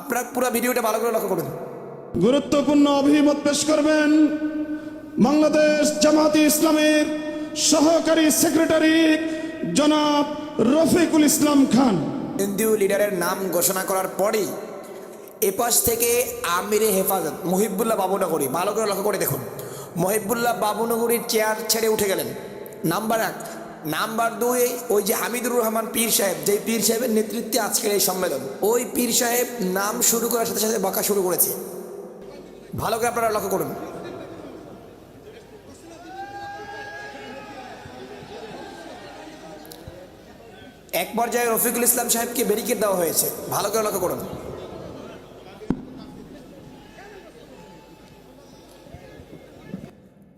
আপনারা পুরো ভিডিওটা ভালো করে লক্ষ্য করুন। গুরুত্বপূর্ণ অভিমত পেশ করবেন বাংলাদেশ জামাতি ইসলামের সহকারী সেক্রেটারি জনাব রফিকুল ইসলাম খান। হিন্দু লিডারের নাম ঘোষণা করার পরেই এপাশ থেকে আমিরে হেফাজত মহিবুল্লাহ বাবুনগরী ভালো করে লক্ষ্য করে দেখুন। মহিবুল্লাহ বাবুনগরীর চেয়ার ছেড়ে উঠে গেলেন। নাম্বার এক নাম্বার দুই, ওই যে হামিদুর রহমান পীর সাহেব যে পীর সাহেবের নেতৃত্বে আজকের এই সম্মেলন, ওই পীর সাহেব নাম শুরু করার সাথে সাথে বকা শুরু করেছে। ভালো করে আপনারা লক্ষ্য করুন। এক পর্যায়ে রফিকুল ইসলাম সাহেবকে ব্যারিকেড দেওয়া হয়েছে। ভালো করে লক্ষ্য করুন।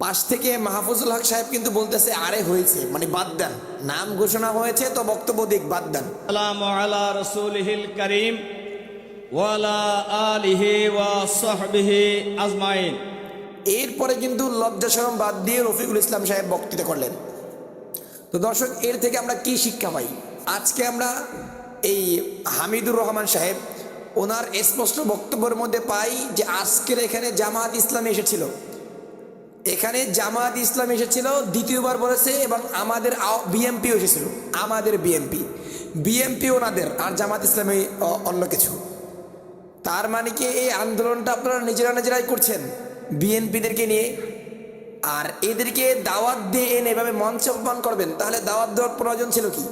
পাশ থেকে মাহফুজুল হক সাহেব কিন্তু বলতেছে আরে হয়েছে। মানে বাদ দেন। নাম ঘোষণা হয়েছে তো বক্তব্য দিক বাদ দেন। সালাম আলা রসুলহিল করিম ওয়ালা আলিহি ওয়া সাহবিহি আজমাইন। এরপরে কিন্তু লজ্জা শরম বাদ দিয়ে রফিকুল ইসলাম সাহেব বক্তৃতা করলেন। তো দর্শক এর থেকে আমরা কি শিক্ষা পাই? আজকে আমরা এই হামিদুর রহমান সাহেব ওনার স্পষ্ট বক্তব্যের মধ্যে পাই যে আজকের এখানে জামাত ইসলাম এসেছিল। এখানে জামাত ইসলাম এসেছিল, দ্বিতীয়বার বলেছে এবং আমাদের বিএমপি এসেছিল, আমাদের বিএমপি। বিএমপি ওনাদের, আর জামাত ইসলামী অন্য কিছু। তার মানে কি এই আন্দোলনটা আপনারা নিজেরা নিজেরাই করছেন? বিএনপিদেরকে নিয়ে। আর এদেরকে দাওয়াত দিয়ে এনে এভাবে মঞ্চ অপমান করবেন, তাহলে দাওয়াত দেওয়ার প্রয়োজন ছিল কি?